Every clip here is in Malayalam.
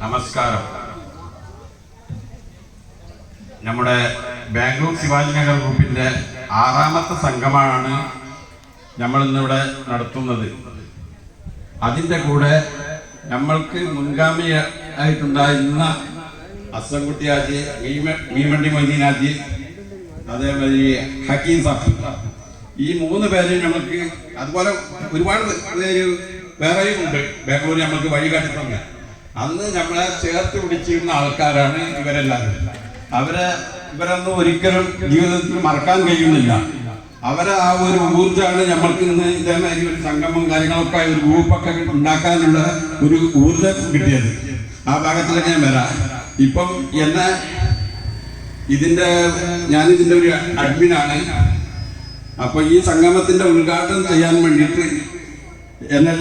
നമസ്കാരം. നമ്മുടെ ബാംഗ്ലൂർ ശിവാജി നഗർ ഗ്രൂപ്പിന്റെ ആറാമത്തെ സംഘമാണ് നമ്മൾ ഇന്നിവിടെ നടത്തുന്നത്. അതിന്റെ കൂടെ നമ്മൾക്ക് മുൻഗാമിയായിട്ടുണ്ടായിരുന്ന അസംകുട്ടി ആജി മീമ- മീമണ്ടി മൊയ്തീനാജി അതേമാതിരി ഹക്കീം സാഹിബ് ഈ മൂന്ന് പേരെ നമ്മൾക്ക് അതുപോലെ ഒരുപാട് പേര് വേറെയും ഉണ്ട്. ബാംഗ്ലൂർ നമ്മൾക്ക് വഴികാട്ടി തന്നെ. അന്ന് നമ്മളെ ചേർത്ത് പിടിച്ചിരുന്ന ആൾക്കാരാണ് ഇവരെല്ലാവരും അവരെ ഇവരൊന്നും ഒരിക്കലും ജീവിതത്തിൽ മറക്കാൻ കഴിയുന്നില്ല. അവരെ ആ ഒരു ഊർജമാണ് നമ്മൾക്ക് ഇന്ന് ഇതേമാതിരി ഒരു സംഗമം കാര്യങ്ങളൊക്കെ ഒരു ഗ്രൂപ്പൊക്കെ ഉണ്ടാക്കാനുള്ള ഒരു ഊർജം കിട്ടിയത്. ആ ഭാഗത്തിലൊക്കെ ഞാൻ വരാം. ഇപ്പം എന്നെ ഇതിന്റെ ഞാനിതിന്റെ ഒരു അഡ്മിനാണ്. അപ്പോൾ ഈ സംഗമത്തിന്റെ ഉദ്ഘാടനം ചെയ്യാൻ വേണ്ടിയിട്ട് എന്നെ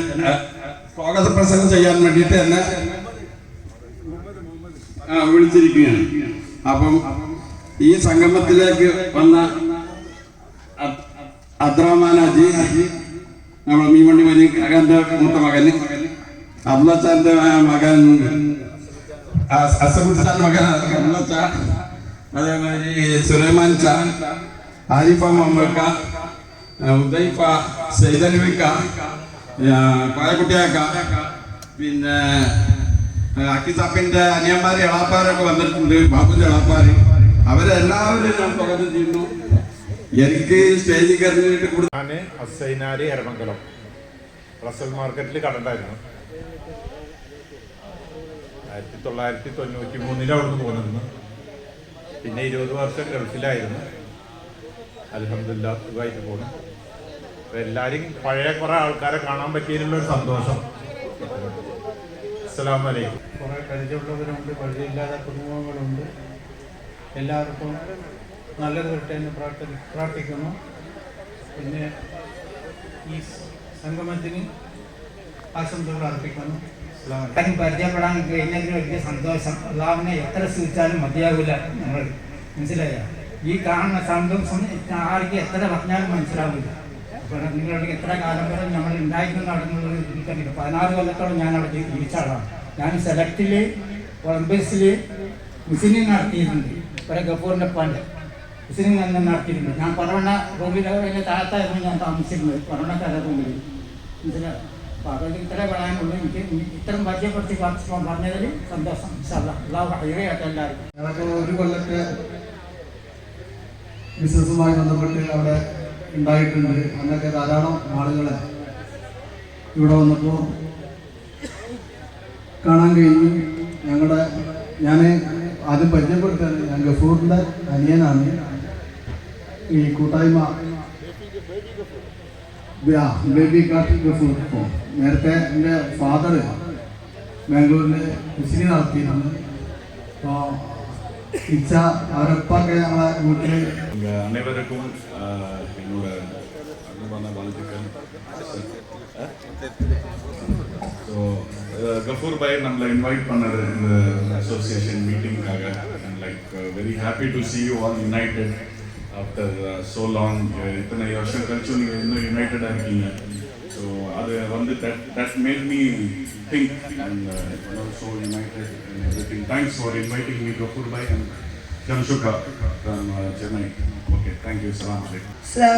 സ്വാഗത പ്രസംഗം ചെയ്യാൻ വേണ്ടിയിട്ട് എന്നെ വിളിച്ചിരിക്കുകയാണ്. അപ്പം ഈ സംഗമത്തിലേക്ക് വന്ന അദ്രഹ്മാനാജി നമ്മൾ മീമണ്ണി മനിന്റെ മൂത്ത മകന് അബ്ദുള്ളച്ചാന്റെ മകൻ അസമുദ്ദാന്റെ മകൻ അബ്ദുള്ളച്ച അതേമാതിരി സുലൈമാൻ ചാൻ ആരിഫ മമ്മക്ക ഉദൈഫ സൈതൻവിക്ക കോയക്കുട്ടിയാക്ക പിന്നെ അക്കിസാപ്പിന്റെ അനിയന്മാരെ എളാപ്പാരൊക്കെ വന്നിട്ടുണ്ട് ബാബുന്റെ എളാപ്പാര്. അവരെല്ലാവരും ഞാൻ സ്വാഗതം ചെയ്യുന്നു. എനിക്ക് സ്റ്റേജിൽ കയറിയിട്ട് കൂടുതൽ ഞാൻ അസൈനാരി എരമംഗലം. റസൽ മാർക്കറ്റിൽ കടണ്ടായിരുന്നു. ആയിരത്തി തൊള്ളായിരത്തി തൊണ്ണൂറ്റി മൂന്നിൽ അവിടുന്ന് പോകുന്നത് പിന്നെ ഇരുപത് വർഷം ഗൾഫിലായിരുന്നു. അലഹമില്ല സുഖമായിട്ട് പോകുന്നു എല്ലാവരും പഴയ കുറെ ആൾക്കാരെ കാണാൻ പറ്റിയതിലുള്ള ഒരു സന്തോഷം. അസ്സലാമു അലൈക്കും. കുറേ പരിചയമുള്ളവരുണ്ട് പരിചയമില്ലാത്ത കുടുംബങ്ങളുണ്ട്. എല്ലാവർക്കും നല്ലത് വരട്ടെ എന്ന് പ്രാർത്ഥി പ്രാർത്ഥിക്കുന്നു. പിന്നെ ഈ സംഗമത്തിന് ആശംസകൾ അർപ്പിക്കുന്നു. അസ്സലാമു അലൈക്കും. കാര്യം പരിചയപ്പെടാൻ കഴിഞ്ഞതിന് വലിയ സന്തോഷം. അള്ളാഹുവിനെ എത്ര സൂചിച്ചാലും മതിയാകില്ല നമ്മൾ. മനസ്സിലായ? ഈ കാണുന്ന സന്തോഷം ആർക്ക് എത്ര പറഞ്ഞാലും മനസ്സിലാവില്ല. അപ്പോൾ നിങ്ങളുടെ എത്ര കാലം വരെ നമ്മൾ ഉണ്ടായിരുന്നു നടന്നുള്ളത് എനിക്കറിയില്ല പതിനാറ് കൊല്ലത്തോളം ഞാൻ അവിടെ ജീവിച്ച ആളാണ്. ഞാൻ സെലക്റ്റിൽ ഒളിമ്പിക്സിൽ മുസ്ലിം നടത്തിയിട്ടുണ്ട്. ഇവിടെ ഗഫൂറിന്റെ പണ്ട് മുസ്ലിം തന്നെ നടത്തിയിട്ടുണ്ട്. ഞാൻ പറവണ്ണ റൂമിൽ എന്റെ താഴത്തായിരുന്നു ഞാൻ താമസിച്ചിരുന്നത്. പറവണ കര റൂമിൽ മനസ്സിലാവും അപ്പോൾ അതുകൊണ്ട് ഇത്ര പറയാനുള്ളൂ. എനിക്ക് ഇത്തരം പരിചയപ്പെടുത്തി പറഞ്ഞതിൽ സന്തോഷം. ഹൈറയാട്ടെ എല്ലാവർക്കും. ബിസിനസ്സുമായി ബന്ധപ്പെട്ട് അവിടെ ഉണ്ടായിട്ടുണ്ട്. അന്നൊക്കെ ധാരാളം ആളുകൾ ഇവിടെ വന്നപ്പോൾ കാണാൻ കഴിഞ്ഞു. ഞങ്ങളുടെ ഞാൻ ആദ്യം പരിചയപ്പെടുത്താണ് ഞാൻ ഗഫൂറിന്റെ അനിയനാണ്. ഈ കൂട്ടായ്മ ബേബി കാട്ടി ഗഫൂർ നേരത്തെ എന്റെ ഫാദർ ബാംഗ്ലൂരിൽ കൃഷി നടത്തിയിരുന്നു. അപ്പോൾ ഇച്ച അവരൊപ്പൊക്കെ ഞങ്ങളെ വീട്ടിൽ അനേവരക്കും എന്നോട് അന്ന് വന്ന വളർത്തിക്കാൻ ஸோ கஃபூர் பாய் நம்மளை இன்வைட் பண்ணது இந்த association மீட்டிங்காக and like very happy to see you all united after so long இத்தனை வருஷம் கழிச்சு நீங்கள் இன்னும் யுனைட்டடாக இருக்கீங்க. ஸோ அது வந்து that that made me think and so united everything thanks for inviting me Gafoor bhai and Jamshuka from uh, Chennai. Okay, சலாம்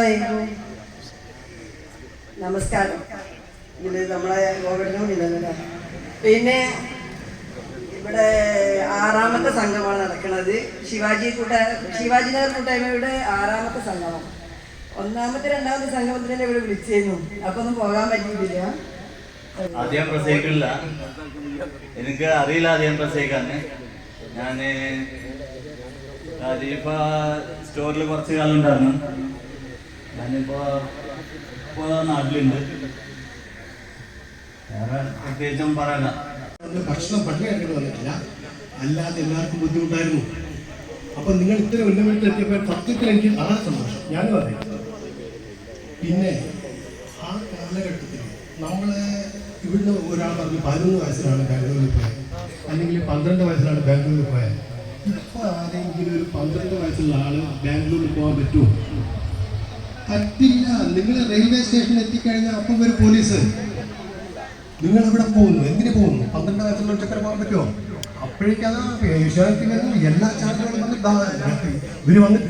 you. നമസ്കാരം. ഇത് നമ്മളെ ഗോവണിയിലല്ലേ പിന്നെ ഇവിടെ ആറാമത്തെ സംഘമാണ് നടക്കുന്നത് ശിവാജി കൂട്ട ശിവാജി നഗർ കൂട്ടായ്മയുടെ ആറാമത്തെ സംഗമം ഒന്നാമത്തെ രണ്ടാമത്തെ സംഗമത്തിന് ഇവിടെ വിളിച്ചിരുന്നു അപ്പൊ ഒന്നും പോകാൻ പറ്റിയിട്ടില്ല. ആദ്യം പ്രസംഗിക്കില്ല എനിക്ക് അറിയില്ല ആദ്യം പ്രസംഗിക്കാന് ഞാൻ സ്റ്റോറിൽ കുറച്ച് കാലം ഉണ്ടായിരുന്നു. ഞാനിപ്പോ നാട്ടിലുണ്ട്. വേറെ പ്രത്യേകിച്ചും പറയല ഭക്ഷണം പട്ടിണിയായിട്ട് വന്നിട്ടില്ല അല്ലാതെ എല്ലാവർക്കും ബുദ്ധിമുട്ടായിരുന്നു. അപ്പൊ നിങ്ങൾ ഇത്ര ഉന്നമനത്തിൽ എത്തിയപ്പോൾ സത്യത്തിൽ എനിക്ക് വളരെ സന്തോഷം. ഞാനും അതെ. പിന്നെ ആ കാലഘട്ടത്തിൽ നമ്മളെ ഇവിടുന്ന് ഒരാൾ പറഞ്ഞു പതിനൊന്ന് വയസ്സിലാണ് ബാംഗ്ലൂരിൽ പോയത്. അല്ലെങ്കിൽ പന്ത്രണ്ട് വയസ്സിലാണ് ബാംഗ്ലൂരിൽ പോയത്. ഇപ്പൊ ആരെങ്കിലും ഒരു പന്ത്രണ്ട് വയസ്സുള്ള ആൾ ബാംഗ്ലൂരിൽ പോകാൻ പറ്റുമോ? പറ്റില്ല നിങ്ങൾ റെയിൽവേ സ്റ്റേഷനിൽ എത്തിക്കഴിഞ്ഞാൽ അപ്പം വരും പോലീസ് നിങ്ങൾ എവിടെ പോകുന്നു? എന്തിനു പോകുന്നു? പന്ത്രണ്ട് വയസ്സുള്ള ചക്കര പോകാൻ പറ്റുമോ? വരുന്ന. എല്ലാ ചാനലുകളും ഇവർ വന്നിട്ട്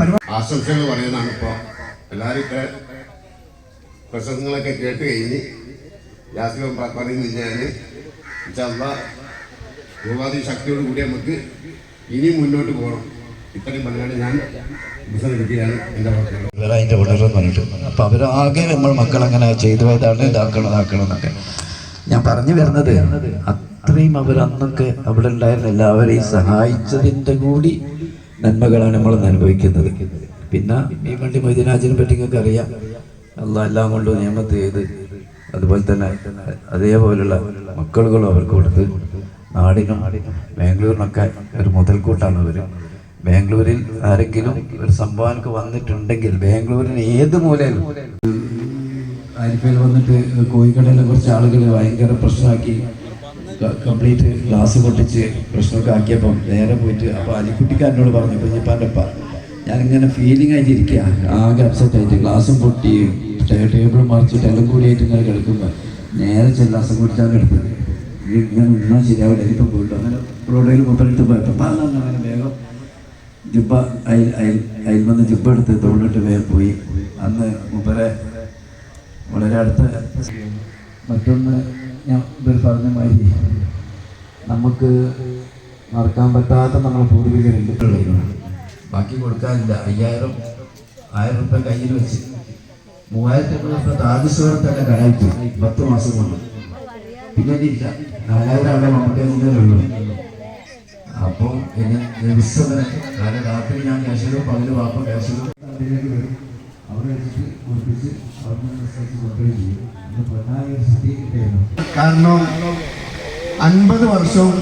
പരിപാടി. ആശംസകൾ പറയുന്നതാണ് ഇപ്പോൾ എല്ലാവരും പ്രശ്നങ്ങളൊക്കെ കേട്ട് കഴിഞ്ഞ് യാസികം പറഞ്ഞു കഴിഞ്ഞാൽ ഇൻഷാല്ല യുവാദി ശക്തിയോട് കൂടി നമുക്ക് ഇനി മുന്നോട്ട് പോകണം. ഇത്രയും ഞാൻ അതിന്റെ ഉടലെന്ന് പറഞ്ഞിട്ട് അപ്പം അവരാകെ നമ്മൾ മക്കളങ്ങനെ ചെയ്തു പോയതാണ് ഇതാക്കണം ഇതാക്കണം എന്നൊക്കെ. ഞാൻ പറഞ്ഞു വരുന്നത് അത്രയും അവരന്നൊക്കെ അവിടെ ഉണ്ടായിരുന്ന. എല്ലാവരെയും സഹായിച്ചതിന്റെ കൂടി നന്മകളാണ് നമ്മൾ അനുഭവിക്കുന്നത്. പിന്നെ ഈ വണ്ടി മൊയ്തീനാജിനെ പറ്റി നിങ്ങൾക്ക് അറിയാം. അല്ല എല്ലാം കൊണ്ട് നിയമത്ത് ചെയ്ത് അതുപോലെ തന്നെ അതേപോലുള്ള മക്കളുകളും അവർക്ക് കൊടുത്ത് നാടിനും ബാംഗ്ലൂരിനൊക്കെ ഒരു മുതൽക്കൂട്ടാണ് അവർ ബാംഗ്ലൂരിൽ ആരെങ്കിലും ഒരു സംഭാവനക്ക് വന്നിട്ടുണ്ടെങ്കിൽ ബാംഗ്ലൂരിന് ഏത് മൂലയിലും. ആരിഫയിൽ വന്നിട്ട് കോഴിക്കടയിലെ കുറച്ച് ആളുകൾ ഭയങ്കര പ്രശ്നമാക്കി കംപ്ലീറ്റ് ഗ്ലാസ് പൊട്ടിച്ച് പ്രശ്നമൊക്കെ ആക്കിയപ്പം നേരെ പോയിട്ട് അപ്പോൾ അലിക്കുട്ടിക്കാരനോട് പറഞ്ഞു കുഞ്ഞിപ്പാന്റെ അപ്പ ഞാനിങ്ങനെ ഫീലിംഗ് ആയിട്ട് ഇരിക്കുക ആകെ അപ്സെറ്റ് ആയിട്ട് ഗ്ലാസും പൊട്ടി ടേബിൾ മറിച്ചിട്ട് എല്ലാം കൂടിയായിട്ട് ഇങ്ങനെ കിടക്കുമ്പോൾ നേരെ ചെല്ലാസം കുടിച്ചാണ് എടുത്തത്. ഇങ്ങനെ നിന്നാൽ ശരിയാവില്ല ഇപ്പം പോയിട്ട് അങ്ങനെ റോഡിൽ എടുത്ത് പോയപ്പോൾ അങ്ങനെ വേഗം ജുബ അയിൽ അയിൽ അയിൽ വന്ന് ജുബ എടുത്ത് തോളിട്ട് വേഗം പോയി. അന്ന് മുപ്പരെ വളരെ അടുത്ത മറ്റൊന്ന് ഞാൻ ഇവർ പറഞ്ഞ മാതിരി നമുക്ക് മറക്കാൻ പറ്റാത്ത നമ്മളെ പൂർവികരുണ്ട്. ബാക്കി കൊടുക്കാനില്ല. അയ്യായിരം ആയിരം റുപ്യ കയ്യിൽ വെച്ച് മൂവായിരത്തി അഞ്ഞൂറ് താജസ്വരത്തന്നെ കടയിച്ചു പത്ത് മാസം കൊണ്ട്. പിന്നെ ഇല്ല. നാലായിരം അവിടെ മമ്മൂട്ടിയെ ഉള്ളൂ അപ്പോൾ എന്നെ ദിവസം കാരണം രാത്രി ഞാൻ കാശിലും പകൽ വാപ്പ വരും. കിട്ടിയിരുന്നു. കാരണം അൻപത് വർഷവും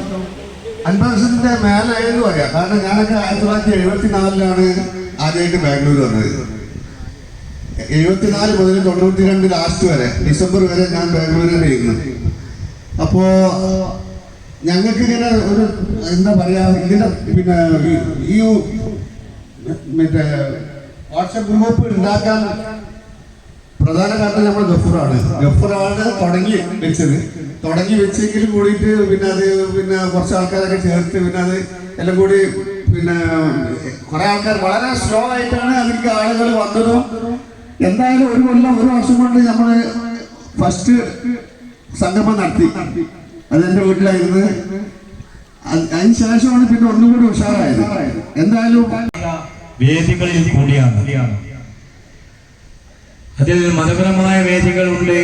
അൻപത് വർഷത്തിന്റെ മേലായെന്ന് പറയാം. കാരണം ഞാനൊക്കെ ആയിരത്തി തൊള്ളായിരത്തി എഴുപത്തി നാലിലാണ് ആദ്യമായിട്ട് ബാംഗ്ലൂർ വന്നത്. എഴുപത്തിനാല് മുതൽ തൊണ്ണൂറ്റി രണ്ട് ലാസ്റ്റ് വരെ ഡിസംബർ വരെ ഞാൻ ബാംഗ്ലൂരിൽ ബാംഗ്ലൂരിലായിരുന്നു അപ്പോ ഞങ്ങൾക്ക് ഇങ്ങനെ ഒരു എന്താ പറയാ ഇതിന്റെ പിന്നെ ഈ- മറ്റേ വാട്സപ്പ് ഗ്രൂപ്പ് ഉണ്ടാക്കാൻ പ്രധാന കാരണം നമ്മൾ ഗഫൂറാണ് ഗഫൂറാണ് തുടങ്ങി വെച്ചത്. തുടങ്ങി വെച്ചെങ്കിൽ കൂടിയിട്ട് പിന്നെ അത് പിന്നെ കുറച്ച് ആൾക്കാരൊക്കെ ചേർത്ത് പിന്നെ അത് എല്ലാം കൂടി പിന്നെ കുറെ ആൾക്കാർ വളരെ സ്ലോ ആയിട്ടാണ് അതിലേക്ക് ആളുകൾ വന്നതും. എന്തായാലും ഒരു കൊല്ലം ഒരു വർഷം കൊണ്ട് നമ്മൾ ഫസ്റ്റ് സംഗമം നടത്തി. അതെന്റെ വീട്ടിലായിരുന്നു അത് അതിന് ശേഷമാണ് പിന്നെ ഒന്നും കൂടി ഉഷാറായത്. എന്തായാലും വേദികളിൽ കൂടിയാണ്. അതിൽ മതപരമായ വേദികളുണ്ട്.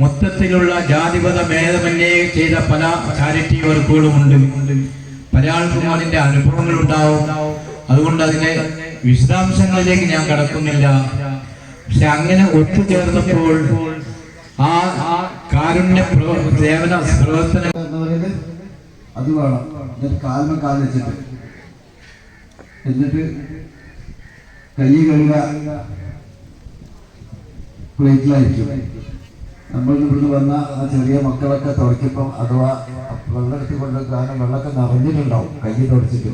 മൊത്തത്തിലുള്ള ജാതിപത ഭേദമന്യേ ചെയ്ത പല ചാരിറ്റി വർക്കുകളുമുണ്ട് പല ആൾക്കും അതിന്റെ അനുഭവങ്ങൾ ഉണ്ടാവും അതുകൊണ്ട് അതിന്റെ വിശദാംശങ്ങളിലേക്ക് ഞാൻ കടക്കുന്നില്ല. പക്ഷെ അങ്ങനെ ഒത്തുചേർന്നപ്പോൾ ആ കാരുണ്യ പ്രവ- സേവന പ്രവർത്തന എന്ന് പറയുന്നത് അത് വേണം. എന്നിട്ട് കാൽമ കാൽ വെച്ചിട്ട്. എന്നിട്ട് കൈ കഴുക പ്ലേറ്റിലായിരിക്കും. നമ്മൾ ഇവിടുന്ന് വന്ന ആ ചെറിയ മക്കളൊക്കെ തുടക്കിപ്പം അഥവാ വെള്ളം കൊണ്ട് കാരണം വെള്ളമൊക്കെ നിറഞ്ഞിട്ടുണ്ടാവും. കൈ തുടച്ചിട്ട്.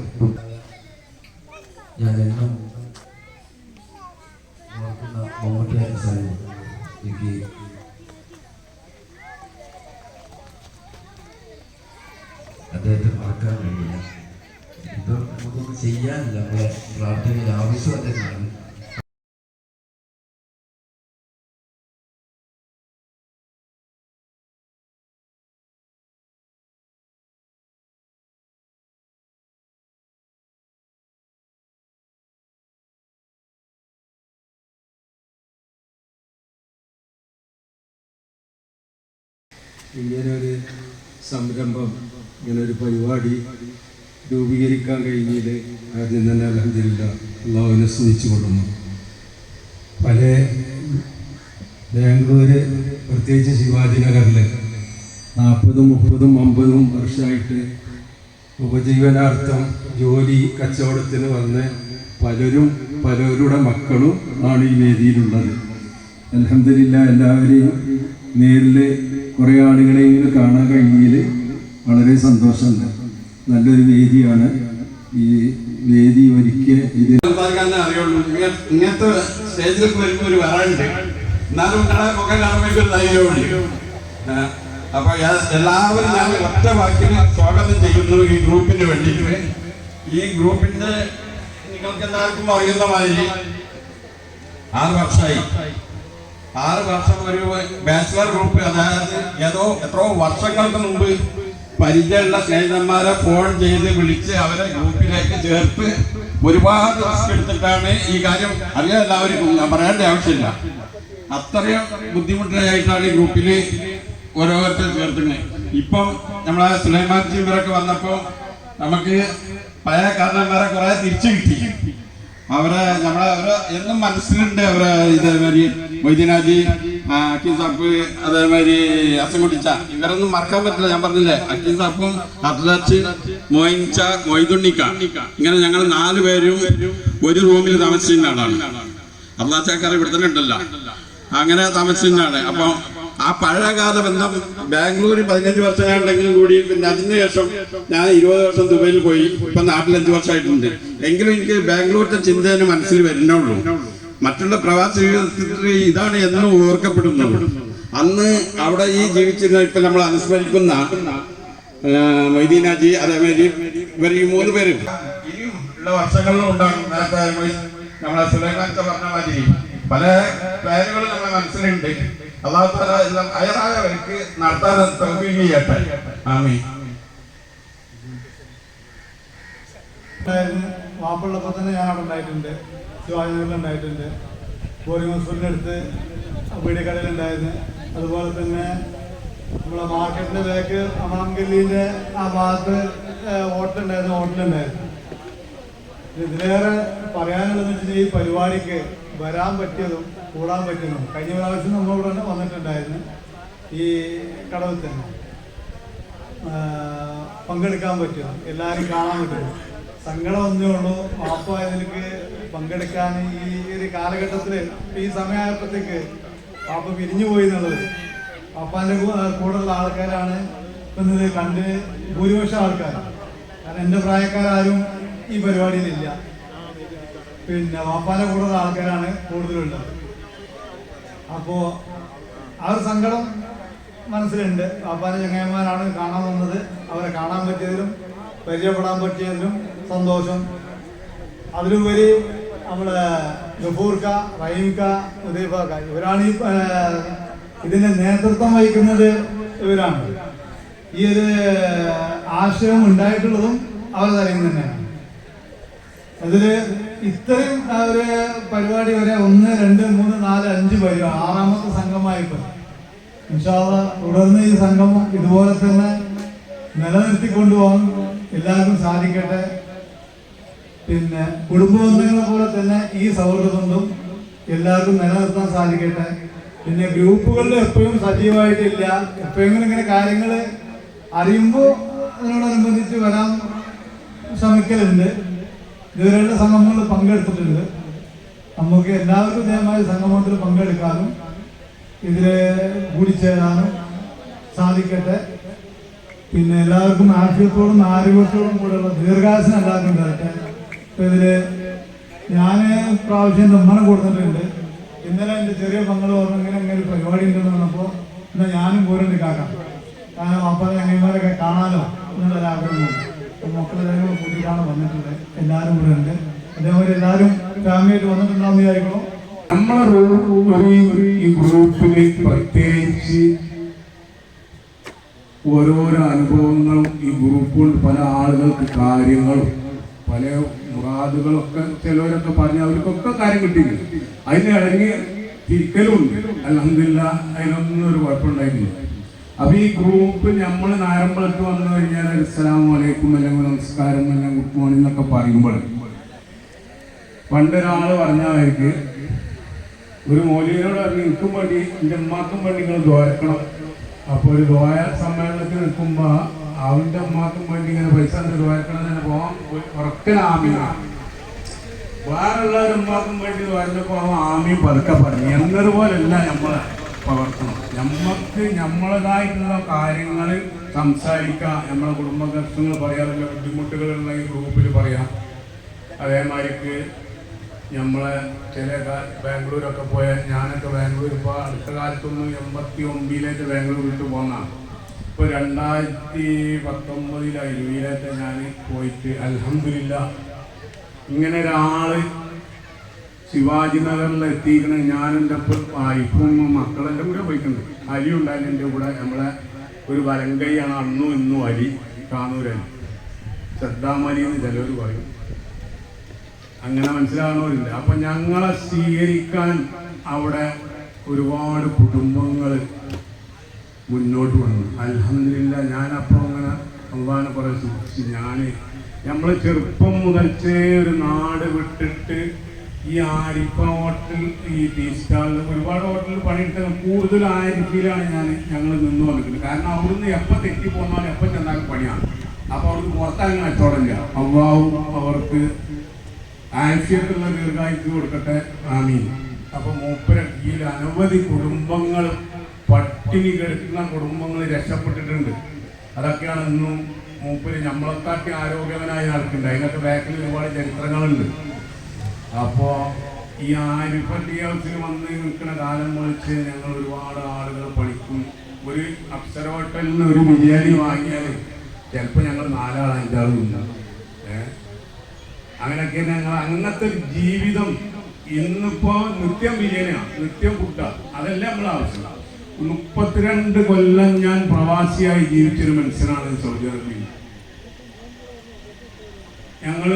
ഞാൻ എന്നും ഓർക്കുന്ന മമ്മൂട്ടി സാഹിബ് എനിക്ക് അദ്ദേഹത്തെ മറക്കാൻ കഴിയില്ല. ഇത് നമുക്കൊന്നും ചെയ്യാനില്ല. നമ്മളെ പ്രാർത്ഥനയിൽ ആവശ്യം തന്നെയാണ് ഇങ്ങനെ ഒരു സംരംഭം ഇങ്ങനെ ഒരു പരിപാടി രൂപീകരിക്കാൻ കഴിഞ്ഞതിൽ ആദ്യം തന്നെ അലഹദില്ല അള്ളാഹുവിനെ സ്തുതിച്ചു കൊള്ളുന്നു. പല ബാംഗ്ലൂര് പ്രത്യേകിച്ച് ശിവാജി നഗറിൽ നാൽപ്പതും മുപ്പതും അമ്പതും വർഷമായിട്ട് ഉപജീവനാർത്ഥം ജോലി കച്ചവടത്തിന് വന്ന് പലരും പലരുടെ മക്കളും ആണ് ഈ വേദിയിലുള്ളത്. അലഹമില്ല എല്ലാവരെയും നേരിൽ കുറേ ആളുകളെ ഇങ്ങനെ കാണാൻ കഴിഞ്ഞതിൽ വളരെ സന്തോഷമുണ്ട് നല്ലൊരു വേദിയാണ്. ഈ വേദി ഒരുക്കിയ ഇങ്ങനത്തെ സ്റ്റേജിലേക്ക് വരുമ്പോൾ ഒരു വരണ്ട് എന്നാലും മുഖം കാണുമ്പോൾ ധൈര്യമുണ്ട് അപ്പൊ എല്ലാവരും ഞാൻ ഒറ്റ വാക്കിന് സ്വാഗതം ചെയ്യുന്നു ഈ ഗ്രൂപ്പിന് വേണ്ടിയിട്ട്. ഈ ഗ്രൂപ്പിന്റെ നിങ്ങൾക്ക് എല്ലാവർക്കും അറിയുന്ന മാതിരി ആറ് വർഷമായി. ആറ് വർഷം ഒരു ബാച്ചിലർ ഗ്രൂപ്പ് അതായത് ഏതോ എത്രയോ വർഷങ്ങൾക്ക് മുമ്പ് പരിചയമുള്ള സ്നേഹിതന്മാരെ ഫോൺ ചെയ്ത് വിളിച്ച് അവരെ ഗ്രൂപ്പിലേക്ക് ചേർത്ത് ഒരുപാട് റിസ്ക് എടുത്തിട്ടാണ് ഈ കാര്യം അറിയാൻ ഞാൻ പറയേണ്ട ആവശ്യമില്ല. അത്രയും ബുദ്ധിമുട്ടായിട്ടാണ് ഈ ഗ്രൂപ്പിൽ ഓരോരുത്തർ ചേർത്തുന്നത്. ഇപ്പം നമ്മളെ സുലൈമാൻ ജീവരൊക്കെ വന്നപ്പോൾ നമുക്ക് പഴയ കാരണന്മാരെ കുറെ തിരിച്ചു കിട്ടി. അവരെ നമ്മളെ അവരെ എന്നും മനസ്സിലുണ്ട് അവരെ ഇതേമാതിരി മൊയ്തീനാജി അക്കീം സാപ്പ് അതേമാതിരി അസംകുട്ടിച്ച ഇവരൊന്നും മറക്കാൻ പറ്റില്ല ഞാൻ പറഞ്ഞില്ലേ? അക്കീം സാപ്പും അത്ലച്ച് മൊയിൻച മൊയ്തുണ്ണിക്ക. ഇങ്ങനെ ഞങ്ങൾ നാല് പേരും ഒരു റൂമിൽ താമസിച്ചിരുന്ന ആളാണ്. അള്ളാച്ചാക്കാർ ഇവിടെ തന്നെ ഉണ്ടല്ലോ. അങ്ങനെ താമസിച്ചിരുന്നതാണ് അപ്പൊ ആ പഴയകാല ബന്ധം ബാംഗ്ലൂരിൽ പതിനഞ്ച് വർഷങ്ങളുണ്ടെങ്കിലും കൂടി പിന്നെ അതിന് ശേഷം ഞാൻ ഇരുപത് വർഷം ദുബൈയിൽ പോയി. ഇപ്പൊ നാട്ടിൽ അഞ്ച് വർഷമായിട്ടുണ്ട്. എങ്കിലും എനിക്ക് ബാംഗ്ലൂരിന്റെ ചിന്ത മനസ്സിൽ വരുന്നുള്ളൂ മറ്റുള്ള പ്രവാസി ജീവിതത്തിൽ ഇതാണ് എന്നും ഓർക്കപ്പെടുന്നത്. അന്ന് അവിടെ ഈ ജീവിച്ചിരുന്ന ഇപ്പൊ നമ്മൾ അനുസ്മരിക്കുന്ന ആ, മൊയ്തീനാജി അതേമാതിരി ഇവർ ഈ മൂന്ന് പേരും. ഇനിയും ഉള്ള വർഷങ്ങളിലും ഉണ്ടാകും. നമ്മളെ സുലൈമാൻ പറഞ്ഞ മാതിരി പല പേരുകൾ നമ്മുടെ മനസ്സിലുണ്ട്. അള്ളാഹു താല എല്ലാം അയറായവർക്ക് നടത്താൻ തൗഫീഖ് ചെയ്യട്ടെ. ആമീൻ. വാപ്പുള്ളപ്പോൾ തന്നെ ഞാൻ അവിടെ ഉണ്ടായിട്ടുണ്ട് ശിവാജിനഗറിൽ ഉണ്ടായിട്ടുണ്ട് അടുത്ത് ഹോസ്പിറ്റലിന്റെ അടുത്ത് വീടിക്കടയിലുണ്ടായിരുന്നു അതുപോലെ തന്നെ നമ്മളെ മാർക്കറ്റിന്റെ ബാക്ക് അമാംഗല്ലിന്റെ ആ ഭാഗത്ത് ഹോട്ടലുണ്ടായിരുന്നു. ഹോട്ടലുണ്ടായിരുന്നു. ഇതിലേറെ പറയാനുള്ളതെന്ന് വെച്ചാൽ ഈ പരിപാടിക്ക് വരാൻ പറ്റിയതും കൂടാൻ പറ്റിയതും കഴിഞ്ഞ പ്രാവശ്യം നമ്മളിവിടെ തന്നെ വന്നിട്ടുണ്ടായിരുന്നു. ഈ കടവിൽ തന്നെ. പങ്കെടുക്കാൻ പറ്റും എല്ലാവരും കാണാൻ പറ്റും സങ്കടം ഒന്നേ ഉള്ളൂ. പാപ്പായതിലേക്ക് പങ്കെടുക്കാൻ ഈ ഒരു കാലഘട്ടത്തിൽ ഈ സമയമായപ്പോഴത്തേക്ക് പാപ്പ പിരിഞ്ഞു പോയി എന്നുള്ളത് പാപ്പാന്റെ കൂടെയുള്ള ആൾക്കാരാണ് ഇപ്പം ഇത് കണ്ട് ഭൂരിപക്ഷം ആൾക്കാർ കാരണം എന്റെ പ്രായക്കാരും ഈ പരിപാടിയിലില്ല. പിന്നെ പാപ്പാന്റെ കൂടെയുള്ള ആൾക്കാരാണ് കൂടുതലുള്ളത്. അപ്പോൾ ആ ഒരു സങ്കടം മനസ്സിലുണ്ട്. പാപ്പാന്റെ ചങ്ങായിമാരാണ് കാണാൻ വന്നത്. അവരെ കാണാൻ പറ്റിയതിലും പരിചയപ്പെടാൻ പറ്റിയതിലും സന്തോഷം. അതിലുപരി നമ്മളെ ഗഫൂർക്ക റഹീംക്ക ഉദയഫക്ക ഇവരാണ് ഈ ഇതിന്റെ നേതൃത്വം വഹിക്കുന്നത് ഇവരാണ്. ഈ ഒരു ആശയം ഉണ്ടായിട്ടുള്ളതും അവരുടെ തലയിൽ തന്നെയാണ്. അതിൽ ഇത്രയും ഒരു പരിപാടി വരെ ഒന്ന് രണ്ട് മൂന്ന് നാല് അഞ്ച് പരിപാടി ആറാമത്തെ സംഘമായിപ്പോ ഇൻഷാല്ല തുടർന്ന് ഈ സംഗമം ഇതുപോലെ തന്നെ നിലനിർത്തിക്കൊണ്ടുപോകാൻ എല്ലാവർക്കും സാധിക്കട്ടെ. പിന്നെ കുടുംബ ബന്ധങ്ങളെ പോലെ തന്നെ ഈ സൗഹൃദ ബന്ധം എല്ലാവർക്കും നിലനിർത്താൻ സാധിക്കട്ടെ. പിന്നെ ഗ്രൂപ്പുകളിൽ എപ്പോഴും സജീവമായിട്ടില്ല. എപ്പോഴെങ്കിലും ഇങ്ങനെ കാര്യങ്ങൾ അറിയുമ്പോൾ അതിനോടനുബന്ധിച്ച് വരാൻ ശ്രമിക്കലുണ്ട്. ഇതുവരെയുള്ള സംഗമങ്ങളിൽ പങ്കെടുത്തിട്ടുണ്ട്. നമുക്ക് എല്ലാവർക്കും ഇതേമാതിരി സംഗമത്തിൽ പങ്കെടുക്കാനും ഇതിൽ കൂടിച്ചേരാനും സാധിക്കട്ടെ. പിന്നെ എല്ലാവർക്കും ആരോഗ്യത്തോടും ആരോഗ്യത്തോടും കൂടെയുള്ള ദീർഘാസനം എല്ലാവർക്കും ഇപ്പം ഇതിൽ ഞാൻ പ്രാവശ്യം സമ്മാനം കൊടുത്തിട്ടുണ്ട്. ഇന്നലെ എന്റെ ചെറിയ പങ്കൾ ഇങ്ങനെ ഇങ്ങനെ ഒരു പരിപാടി ഉണ്ടെന്ന് പറഞ്ഞപ്പോൾ എന്നാൽ ഞാനും പോരുണ്ട് കാക്കാം. കാരണം അപ്പനെ അങ്ങന്മാരൊക്കെ കാണാലോ എന്നുള്ളൊരു ആഗ്രഹമുണ്ട് അപ്പം മക്കളെല്ലാവരും കൂട്ടിയിട്ടാണ് വന്നിട്ടുള്ളത്. എല്ലാവരും കൂടെ ഉണ്ട്. അതേപോലെ എല്ലാവരും ഫാമിലിയായിട്ട് വന്നിട്ടുണ്ടാവും വിചാരിക്കണോ നമ്മളെ ഈ പ്രത്യേകിച്ച് ഓരോരോ അനുഭവങ്ങളും ഈ ഗ്രൂപ്പ് പല ആളുകൾക്ക് കാര്യങ്ങളും പല മുറാദുകളൊക്കെ ചിലവരൊക്കെ പറഞ്ഞ് അവർക്കൊക്കെ കാര്യം കിട്ടിയില്ല? അതിന് ഇറങ്ങി തിരിക്കലുണ്ട്. അലഹമില്ല അതിനൊന്നും ഒരു കുഴപ്പമുണ്ടായിട്ടില്ല അപ്പൊ ഈ ഗ്രൂപ്പ് നമ്മൾ നാരമ്പളത്ത് വന്നു കഴിഞ്ഞാൽ അസ്സലാം വലൈക്കും അല്ലെങ്കിൽ നമസ്കാരം അല്ലെങ്കിൽ ഗുഡ് മോർണിംഗ് എന്നൊക്കെ പറയുമ്പോൾ പണ്ടൊരാൾ പറഞ്ഞവർക്ക് ഒരു മൗലികനോട് പറഞ്ഞു നിൽക്കും വേണ്ടി എന്റെ ഉമ്മാക്കും വേണ്ടി നിങ്ങൾ ദ്വാരക്കണം. അപ്പോൾ ഒരു ദ്വാര സമ്മേളനത്തിൽ നിൽക്കുമ്പോൾ അവന്റെ അമ്മക്കും വേണ്ടി ഇങ്ങനെ പൈസ ചെലവാക്കണം തന്നെ പോവാം. ഉറക്കൻ ആമിയാണ്. വേറുള്ള ഒരു ഉമ്മാക്കും വേണ്ടി ദ്വാരച്ചപ്പോൾ അവൻ ആമിയും പതുക്കെ പറഞ്ഞു. എന്നതുപോലല്ല നമ്മൾ പകർത്തണം നമ്മക്ക് നമ്മളതായിട്ടുള്ള കാര്യങ്ങൾ സംസാരിക്കാം നമ്മളെ കുടുംബ കഷ്ടങ്ങൾ പറയാറില്ല ബുദ്ധിമുട്ടുകളുള്ള ഈ ഗ്രൂപ്പിൽ പറയാം. അതേമാതിരിക്ക് നമ്മളെ ചില ബാംഗ്ലൂരൊക്കെ പോയ ഞാനൊക്കെ ബാംഗ്ലൂർ ഇപ്പോൾ അടുത്ത കാലത്തൊന്നും എൺപത്തി ഒമ്പതിലേക്ക് ബാംഗ്ലൂർ വിട്ടു പോന്നാണ് ഇപ്പൊ രണ്ടായിരത്തി പത്തൊമ്പതിലോ ഇരുപതിലൊക്കെ ഞാൻ പോയിട്ട് അലഹമില്ല ഇങ്ങനെ ഒരാൾ ശിവാജി നഗറിൽ എത്തിക്കണ ഞാൻ എന്റെ വൈഫും മക്കളെല്ലാം കൂടെ പോയിട്ടുണ്ട്. അരി ഉണ്ടായിരുന്നു എന്റെ കൂടെ നമ്മളെ ഒരു വലങ്കൈയാണ് അന്നും ഇന്നും അരി കാനൂരലി ശ്രദ്ധാമരി എന്ന് ചിലവർ പറയും. അങ്ങനെ മനസ്സിലാകണവരില്ല അപ്പൊ ഞങ്ങളെ സ്വീകരിക്കാൻ അവിടെ ഒരുപാട് കുടുംബങ്ങൾ മുന്നോട്ട് വന്നു. അലഹമില്ല ഞാനപ്പോൾ അങ്ങനെ അള്ളാനെ കുറെ സൂക്ഷിച്ച്. ഞാൻ നമ്മൾ ചെറുപ്പം മുതൽച്ചേ ഒരു നാട് വിട്ടിട്ട് ഈ ആരിപ്പ ഹോട്ടൽ ഈ ടീ സ്റ്റാളിൽ ഒരുപാട് ഹോട്ടലിൽ പണിയിട്ട് കൂടുതൽ ആയിരിക്കലാണ് ഞാൻ ഞങ്ങൾ നിന്ന് വന്നിട്ടുണ്ട്. കാരണം അവിടുന്ന് എപ്പോൾ തെറ്റി പോന്നാലും എപ്പോൾ ചെന്നാലും പണിയാണ്. അപ്പോൾ അവർക്ക് കച്ചവടം ചെയ്യാം അവ്വാവും അവർക്ക് ആൻഷ്യത്തുള്ള ദീർഘായുസ് കൊടുക്കട്ടെ. ആമീൻ. അപ്പോൾ മൂപ്പര ഈ അനവധി കുടുംബങ്ങൾ പട്ടിണി കുടുംബങ്ങൾ രക്ഷപ്പെട്ടിട്ടുണ്ട്. അതൊക്കെയാണ് ഇന്നും മൂപ്പര് നമ്മളെക്കാട്ടി ആരോഗ്യവനായി നടക്കുന്നുണ്ട് അതിനൊക്കെ ബാക്കിൽ ഒരുപാട് ചരിത്രങ്ങളുണ്ട്. അപ്പോ ഈ ആരിഫട്ടി ഹൗസിൽ വന്ന് നിൽക്കുന്ന കാലം വിളിച്ച് ഞങ്ങൾ ഒരുപാട് ആളുകൾ പഠിക്കും. ഒരു അപ്സര ഹോട്ടലിൽ നിന്ന് ഒരു ബിരിയാണി വാങ്ങിയാൽ ചിലപ്പോൾ ഞങ്ങൾ നാലാൾ അഞ്ചാളും ഉണ്ടാകും ഏഹ് അങ്ങനെയൊക്കെ ഞങ്ങൾ അങ്ങനത്തെ ജീവിതം ഇന്നിപ്പോ നിത്യം ബിരിയാണിയാണ് നിത്യം ഫുഡാണ് അതല്ല നമ്മൾ ആവശ്യം. മുപ്പത്തിരണ്ട് കൊല്ലം ഞാൻ പ്രവാസിയായി ജീവിച്ചൊരു മനുഷ്യനാണ് സൗദി അറേബ്യയിൽ ഞങ്ങൾ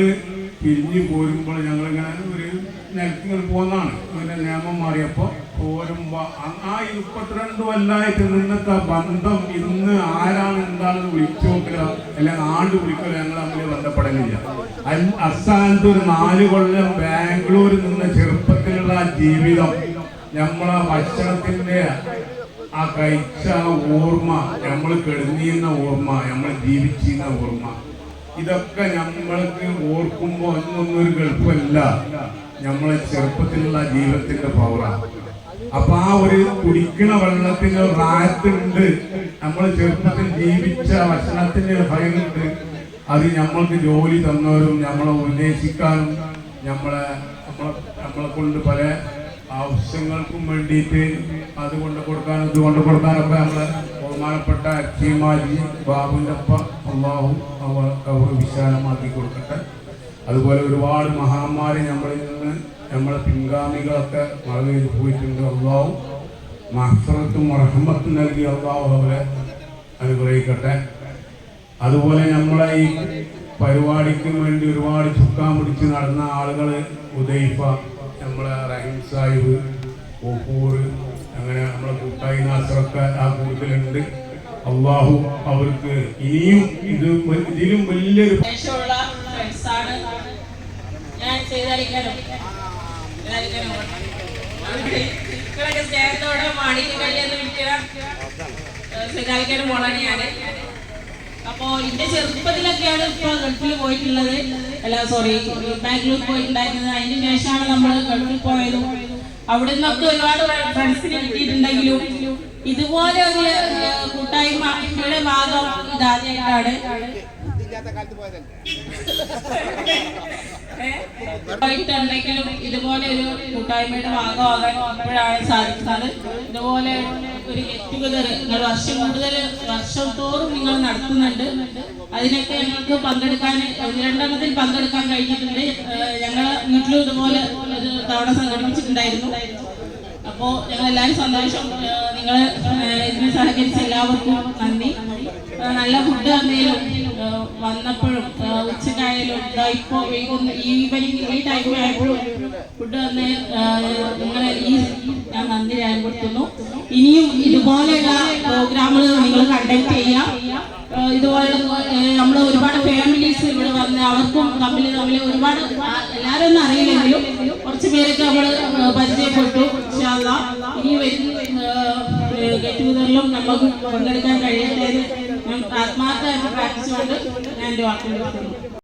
പിരിഞ്ഞു പോരുമ്പോൾ ഞങ്ങളിങ്ങനെ ഒരു നിലത്തിങ്ങനെ പോന്നാണ്. അങ്ങനെ നിയമം മാറിയപ്പോൾ പോരുമ്പോൾ ആ മുപ്പത്തിരണ്ട് കൊല്ലായിട്ട് നിന്നത്തെ ബന്ധം ഇന്ന് ആരാണ് എന്താണെന്ന് വിളിച്ചു നോക്കലോ അല്ലെങ്കിൽ ആണ്ട് വിളിക്കലോ ഞങ്ങൾ തമ്മിൽ ബന്ധപ്പെടലില്ല. അസ്ഥാനത്ത് ഒരു നാല് കൊല്ലം ബാംഗ്ലൂരിൽ നിന്ന് ചെറുപ്പത്തിലുള്ള ജീവിതം. നമ്മളെ ഭക്ഷണത്തിന്റെ ആ കഴിച്ച ഓർമ്മ നമ്മൾ കിടന്നിരുന്ന ഓർമ്മ നമ്മൾ ജീവിച്ചിരുന്ന ഓർമ്മ ഇതൊക്കെ നമ്മൾക്ക് ഓർക്കുമ്പോൾ ഒന്നൊന്നും ഒരു ഗൾഫല്ല നമ്മളെ ചെറുപ്പത്തിലുള്ള ജീവിതത്തിന്റെ പവറാണ് അപ്പൊ ആ ഒരു കുടിക്കണ വെള്ളത്തിന്റെ റായത്തുണ്ട് നമ്മൾ ചെറുപ്പത്തിൽ ജീവിച്ച ഭക്ഷണത്തിന്റെ ഭയമുണ്ട് അത് നമ്മൾക്ക് ജോലി തന്നവരും നമ്മളെ ഉന്നയിക്കാനും നമ്മളെ നമ്മളെ നമ്മളെ കൊണ്ട് പല ആവശ്യങ്ങൾക്കും വേണ്ടിയിട്ട് അത് കൊണ്ടു കൊടുക്കാനും ഇത് കൊണ്ടു കൊടുക്കാനൊക്കെ നമ്മളെ ബഹുമാനപ്പെട്ട അക്കിമാജി ബാബുവിന്റെ അപ്പ അള്ളാഹു അവർ വിശാലമാക്കി കൊടുക്കട്ടെ. അതുപോലെ ഒരുപാട് മഹാന്മാരെ നമ്മളിൽ നിന്ന് നമ്മളെ പിൻഗാമികളൊക്കെ ചെയ്ത് പോയിട്ടുണ്ട്. അള്ളാഹു മഹ്സറത്തും റഹ്മത്തും നൽകി അള്ളാഹു അവരെ അനുഗ്രഹിക്കട്ടെ. അതുപോലെ നമ്മളെ ഈ പരിപാടിക്ക് വേണ്ടി ഒരുപാട് ചുക്കാൻ പിടിച്ച് നടന്ന ആളുകൾ ഉദൈഫ നമ്മളെ റഹീം സാഹിബ് ഒപ്പൂർ അങ്ങനെ നമ്മളെ കൂട്ടായി നാസറൊക്കെ ആ കൂട്ടത്തിലുണ്ട്. അള്ളാഹു അവർക്ക് ഇനിയും ഇത് ഇതിലും വലിയൊരു ഞാൻ മാണിക്ക് കഴിയാന്ന് വിളിക്കുക ചെയ്തറിയിക്കാനും പോണാണ് ഞാൻ അപ്പോൾ എന്റെ ചെറുപ്പത്തിലൊക്കെയാണ് ഇപ്പൊ ഗൾഫിൽ പോയിട്ടുള്ളത്. അല്ല സോറി ബാംഗ്ലൂർ പോയിട്ടുണ്ടായിരുന്നത്. അതിന് ശേഷമാണ് നമ്മൾ ഗൾഫിൽ പോയതും. അവിടെ നിന്നൊക്കെ ഒരുപാട് ഫ്രണ്ട്സിന് കിട്ടിയിട്ടുണ്ടെങ്കിലും ഇതുപോലെ ഒരു കൂട്ടായ്മയുടെ ഭാഗം ഇതാദ്യമായിട്ടാണ് പോയിട്ടുണ്ടെങ്കിലും ഇതുപോലെ ഒരു കൂട്ടായ്മയുടെ ഭാഗമാകാൻ ഇപ്പോഴാണ് സാധിക്കുന്നത് ഇതുപോലെ ഒരു ഗെറ്റ് വർഷം കൂടുതൽ വർഷം തോറും നിങ്ങൾ നടത്തുന്നുണ്ട്. അതിനൊക്കെ ഞങ്ങൾക്ക് പങ്കെടുക്കാൻ രണ്ടെണ്ണത്തിൽ പങ്കെടുക്കാൻ കഴിഞ്ഞിട്ടുണ്ട്. ഞങ്ങൾ വീട്ടിലും ഇതുപോലെ ഒരു തവണ സംഘടിപ്പിച്ചിട്ടുണ്ടായിരുന്നു. അപ്പോൾ ഞങ്ങൾ എല്ലാവരും സന്തോഷം നിങ്ങൾ ഇതിനെ സഹകരിച്ച എല്ലാവർക്കും നന്ദി. നല്ല ഫുഡ് തന്നേലും വന്നപ്പോഴും ഉച്ചക്കായാലും ഇപ്പോ വൈകുന്ന ഈവനിങ് ഈ ടൈമിലായപ്പോഴും ഫുഡ് വന്ന് നിങ്ങളെ ഈ ഞാൻ നന്ദി രേഖപ്പെടുത്തുന്നു. ഇനിയും ഇതുപോലെയുള്ള പ്രോഗ്രാമുകൾ നിങ്ങൾ കണ്ടക്ട് ചെയ്യാം. ആ, ഇതുപോലെ നമ്മൾ ഒരുപാട് ഫാമിലീസ് ഇവിടെ വന്ന് അവർക്കും തമ്മിൽ തമ്മിൽ ഒരുപാട് എല്ലാവരും ഒന്നും അറിയില്ലെങ്കിലും കുറച്ച് പേരൊക്കെ നമ്മൾ പരിചയപ്പെട്ടു. ഇനി ഗെറ്റ് ടുഗദറിലും നമുക്ക് പങ്കെടുക്കാൻ കഴിയട്ടെ എന്ന് ആത്മാർത്ഥമായിട്ട് പ്രാർത്ഥിച്ചുകൊണ്ട് ഞാൻ എന്റെ വാക്കുകൾ